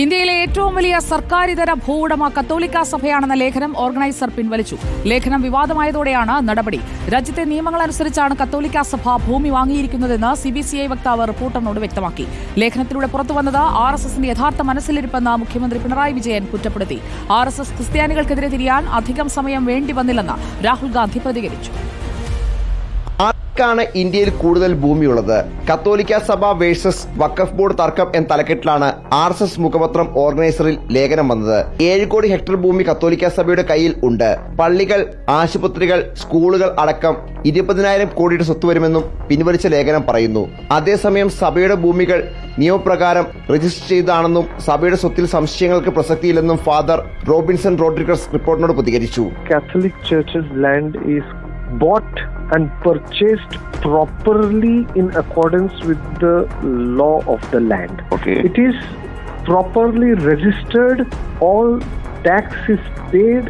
ഇന്ത്യയിലെ ഏറ്റവും വലിയ സർക്കാരിതര ഭൂവുടമ കത്തോലിക്ക സഭയാണെന്ന ലേഖനം ഓർഗനൈസർ പിൻവലിച്ചു. ലേഖനം വിവാദമായതോടെയാണ് നടപടി. രാജ്യത്തെ നിയമങ്ങൾ അനുസരിച്ചാണ് കത്തോലിക്ക സഭ ഭൂമി വാങ്ങിയിരിക്കുന്നതെന്ന് സി ബി സി ഐ വക്താവ് റിപ്പോർട്ടറിനോട് വ്യക്തമാക്കി. ലേഖനത്തിലൂടെ പുറത്തുവന്നത് ആർ എസ് എസിന്റെ യഥാർത്ഥ മനസ്സിലിരിപ്പെന്ന് മുഖ്യമന്ത്രി പിണറായി വിജയൻ കുറ്റപ്പെടുത്തി. ആർ എസ് എസ് ക്രിസ്ത്യാനികൾക്കെതിരെ തിരിയാൻ അധികം സമയം വേണ്ടിവന്നില്ലെന്ന് രാഹുൽ ഗാന്ധി പ്രതികരിച്ചു. ആർക്കാണ് ഇന്ത്യയിൽ കൂടുതൽ ഭൂമിയുള്ളത്. കത്തോലിക്ക സഭ വേഴ്സസ് വഖഫ് ബോർഡ് തർക്കം എന്ന തലക്കെട്ടിലാണ് ആർ എസ് എസ് മുഖപത്രം ഓർഗനൈസറിൽ ലേഖനം വന്നത്. ഏഴ് കോടി ഹെക്ടർ ഭൂമി കത്തോലിക്ക സഭയുടെ കയ്യിൽ ഉണ്ട്. പള്ളികൾ ആശുപത്രികൾ സ്കൂളുകൾ അടക്കം ഇരുപതിനായിരം കോടിയുടെ സ്വത്ത് വരുമെന്നും പിൻവലിച്ച ലേഖനം പറയുന്നു. അതേസമയം സഭയുടെ ഭൂമികൾ നിയമപ്രകാരം രജിസ്റ്റർ ചെയ്തതാണെന്നും സഭയുടെ സ്വത്തിൽ സംശയങ്ങൾക്ക് പ്രസക്തിയില്ലെന്നും ഫാദർ റോബിൻസൺ റോഡ്രിഗസ് റിപ്പോർട്ടിനോട് പ്രതികരിച്ചു. Catholic churches land is bought and purchased properly in accordance with the law of the land. Okay. It is properly registered, all tax is paid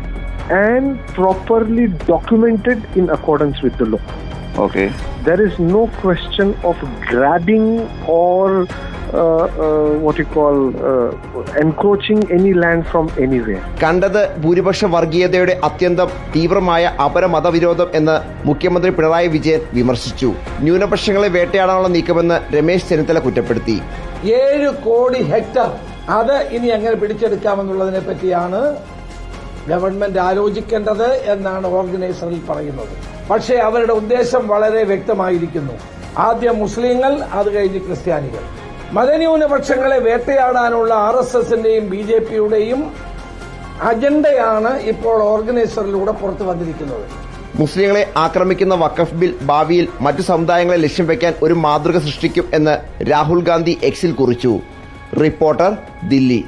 and properly documented in accordance with the law. Okay. There is no question of grabbing or uh, uh, what you call uh, encroaching any land from anywhere. കണ്ടത് ഭൂരിപക്ഷ വർഗീയതയുടെ അത്യന്തം തീവ്രമായ അപരമതവിരോധം എന്ന് മുഖ്യമന്ത്രി പിണറായി വിജയൻ വിമർശിച്ചു ന്യൂനപക്ഷങ്ങളെ വേട്ടയാടാനുള്ള നീക്കമെന്ന് രമേശ് ചെന്നിത്തല കുറ്റപ്പെടുത്തി ഏഴ് കോടി ഹെക്ടർ അത് ഇനി എങ്ങനെ പിടിച്ചെടുക്കാമെന്നുള്ളതിനെ പറ്റിയാണ് ഗവൺമെന്റ് ആലോചിക്കേണ്ടത് എന്നാണ് ഓർഗനൈസറിൽ പറയുന്നത് പക്ഷേ അവരുടെ ഉദ്ദേശം വളരെ വ്യക്തമായിരിക്കുന്നു. ആദ്യം മുസ്ലിങ്ങൾ അത് കഴിഞ്ഞ് ക്രിസ്ത്യാനികൾ. മതന്യൂനപക്ഷങ്ങളെ വേട്ടയാടാനുള്ള ആർ എസ് എസിന്റെയും ബി ജെ പിയുടെയും അജണ്ടയാണ് ഇപ്പോൾ ഓർഗനൈസറിലൂടെ പുറത്തു വന്നിരിക്കുന്നത്. മുസ്ലിങ്ങളെ ആക്രമിക്കുന്ന വഖഫ് ബിൽ ഭാവിയിൽ മറ്റു സമുദായങ്ങളെ ലക്ഷ്യം വെക്കാൻ ഒരു മാതൃക സൃഷ്ടിക്കും എന്ന് രാഹുൽ ഗാന്ധി എക്സിൽ കുറിച്ചു. റിപ്പോർട്ടർ ദില്ലി.